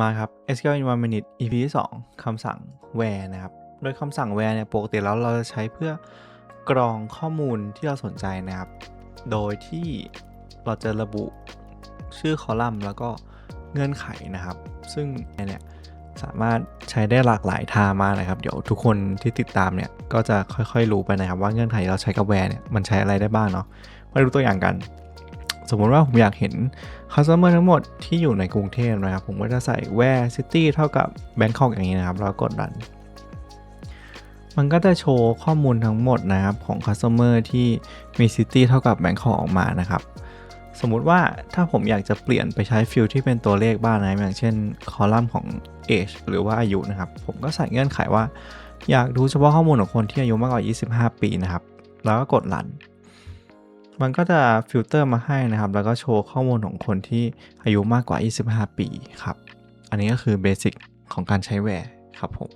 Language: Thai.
มาครับ SQL in one minute EP ที่2คำสั่ง where นะครับ โดยคำสั่ง where เนี่ยปกติแล้วเราจะใช้เพื่อกรองข้อมูลที่เราสนใจนะครับ โดยที่เราจะระบุชื่อคอลัมน์แล้วก็เงื่อนไขนะครับ ซึ่งเนี่ยสามารถใช้ได้หลากหลายทางมากนะครับ เดี๋ยวทุกคนที่ติดตามเนี่ยก็จะค่อยๆรู้ไปนะครับ ว่าเงื่อนไขเราใช้กับ where เนี่ยมันใช้อะไรได้บ้างเนาะมาดูตัวอย่างกัน สมมติว่าผมอยากเห็น customer ทั้งหมดที่อยู่ในกรุงเทพนะครับ ผมก็จะใส่ where city เท่ากับ Bangkok อย่างนี้นะครับ แล้วกดรัน มันก็จะโชว์ข้อมูลทั้งหมดนะครับ ของ customer ที่มี city เท่ากับ Bangkok ออกมานะครับ สมมุติว่าถ้าผมอยากจะเปลี่ยนไปใช้ฟิลที่เป็นตัวเลขบ้างนะอย่างเช่นคอลัมน์ของ age หรือว่าอายุนะครับ ผมก็ใส่เงื่อนไขว่า อยากดูเฉพาะข้อมูลของคนที่อายุมากกว่า 25 ปีนะครับ แล้วก็กดรัน มันก็จะฟิลเตอร์มาให้นะครับ แล้วก็โชว์ข้อมูลของคนที่อายุมากกว่า 25 ปีครับ อันนี้ก็คือเบสิกของการใช้แวร์ครับผม